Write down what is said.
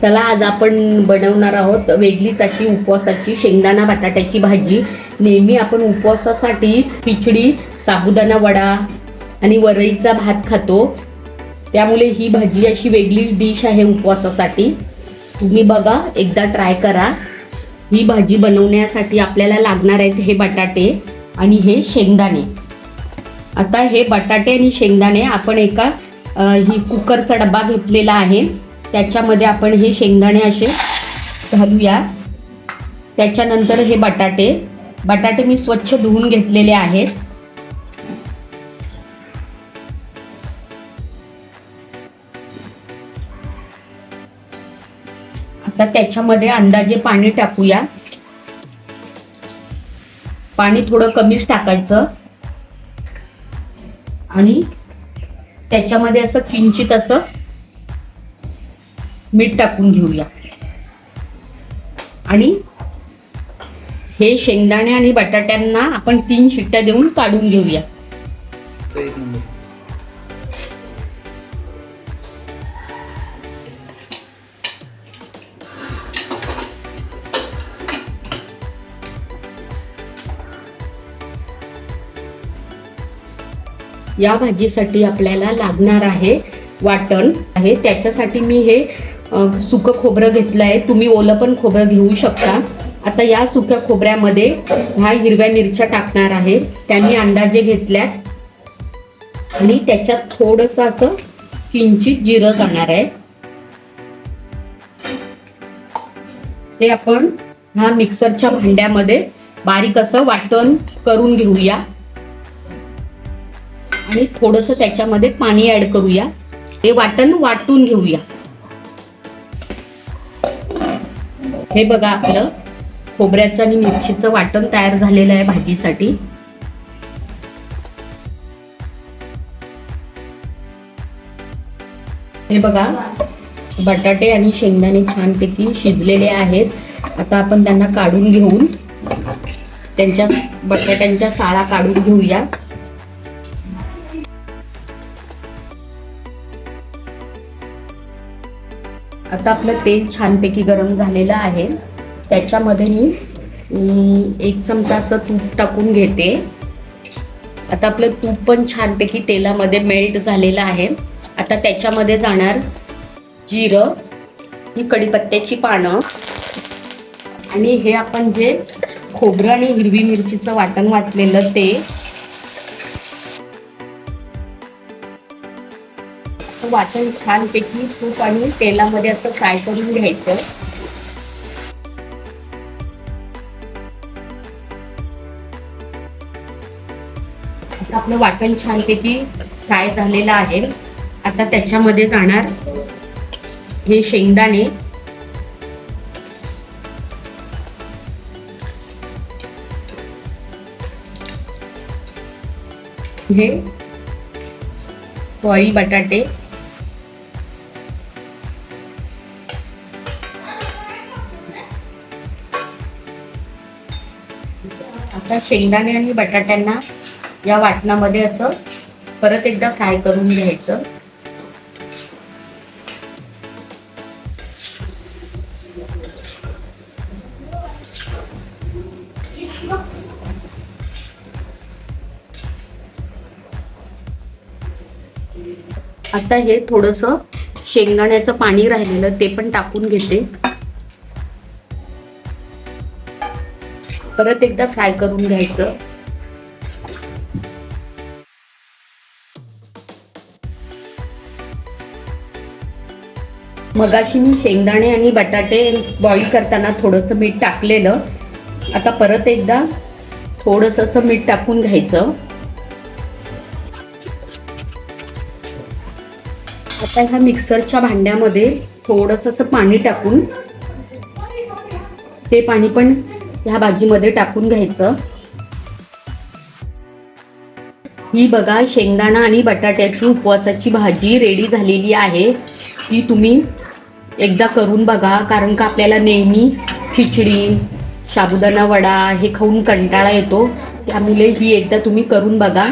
चला आज आपण बनवणार आहोत वेगळीच अशी उपवासाची शेंगदाणा बटाट्याची भाजी. नेहमी आपण उपवासासाठी खिचडी साबुदाणा वडा आणि वरईचा भात खातो. त्यामुळे ही भाजी अशी वेगळीच डिश आहे उपवासासाठी. तुम्ही बघा एकदा ट्राय करा. ही भाजी बनवण्यासाठी आपल्याला लागणार आहेत हे बटाटे आणि हे शेंगदाणे. आता हे बटाटे आणि शेंगदाणे आपण एका ही कुकरचा डबा घेतलेला आहे. त्याच्यामध्ये आपण हे शेंगदाणे असे घालूया. त्याच्यानंतर हे बटाटे. बटाटे मी स्वच्छ धुवून घेतलेले आहेत. आता त्याच्यामध्ये अंदाजे पाणी टाकूया. पाणी थोडं कमीच टाकायचं. आणि त्याच्यामध्ये असं किंचित असं मीठ टाकून घेऊया. आणि हे शेंगदाणे आणि बटाट्यांना आपण तीन शिट्ट्या देऊन काढून घेऊया. या भाजीसाठी आपल्याला लागणार आहे वाटण. आहे त्याच्यासाठी मी हे सुकं खोबरं घेतलं आहे तुम्ही ओलं पण खोबरं घेऊ शकता. आता या सुक्या खोबऱ्यामध्ये ह्या हिरव्या मिरच्या टाकणार आहे. त्यांनी अंदाजे घेतल्यात. आणि त्याच्यात थोडंसं असं किंचित जिरं करणार आहे. ते आपण ह्या मिक्सरच्या भांड्यामध्ये बारीक असं वाटण करून घेऊया. आणि थोडंसं त्याच्यामध्ये पाणी ऍड करूया. ते वाटण वाटून घेऊया. हे बघा आपलं खोबऱ्याचं आणि मिरचीचं वाटण तयार झालेलं आहे भाजीसाठी. हे बघा बटाटे आणि शेंगदाणे छानपैकी शिजलेले आहेत. आता आपण त्यांना काढून घेऊन त्यांच्या बटाट्यांच्या साळा काढून घेऊया. आता आपलं तेल छानपैकी गरम झालेलं आहे. त्याच्यामध्ये मी एक चमचा असं तूप टाकून घेते. आता आपलं तूप पण छानपैकी तेलामध्ये मेल्ट झालेलं आहे. आता त्याच्यामध्ये जाणार जिरं ही कढीपत्त्याची पानं आणि हे आपण जे खोबरं आणि हिरवी मिरचीचं वाटण वाटलेलं ते वाटण छानपैकी तूप आणि तेलामध्ये असं फ्राय करून घ्यायचं. आता आपलं वाटण छानपैकी फ्राय झालेलं आहे. आता त्याच्यामध्ये जाणार हे शेंगदाणे. हे बॉईल बटाटे. आता शेंगदाणे आणि बटाट्यांना या वाटणामध्ये असं परत एकदा फ्राय करून घ्यायचं. आता हे थोडस शेंगदाण्याचं पाणी राहिलेलं ते पण टाकून घेते. परत एकदा फ्राय करून घ्यायचं. मगाशी मी शेंगदाणे आणि बटाटे बॉईल करताना थोडंसं मीठ टाकलेलं. आता परत एकदा थोडंसं असं मीठ टाकून घ्यायचं. आता ह्या मिक्सरच्या भांड्यामध्ये थोडंसं असं पाणी टाकून ते पाणी पण ह्या भाजीमध्ये टाकून घ्यायचं. ही बघा शेंगदाणा आणि बटाट्याची उपवासाची भाजी रेडी झालेली आहे. ती तुम्ही एकदा करून बघा कारण का आपल्याला नेहमी खिचडी साबुदाणा वडा हे खाऊन कंटाळा येतो. त्यामुळे ही एकदा तुम्ही करून बघा.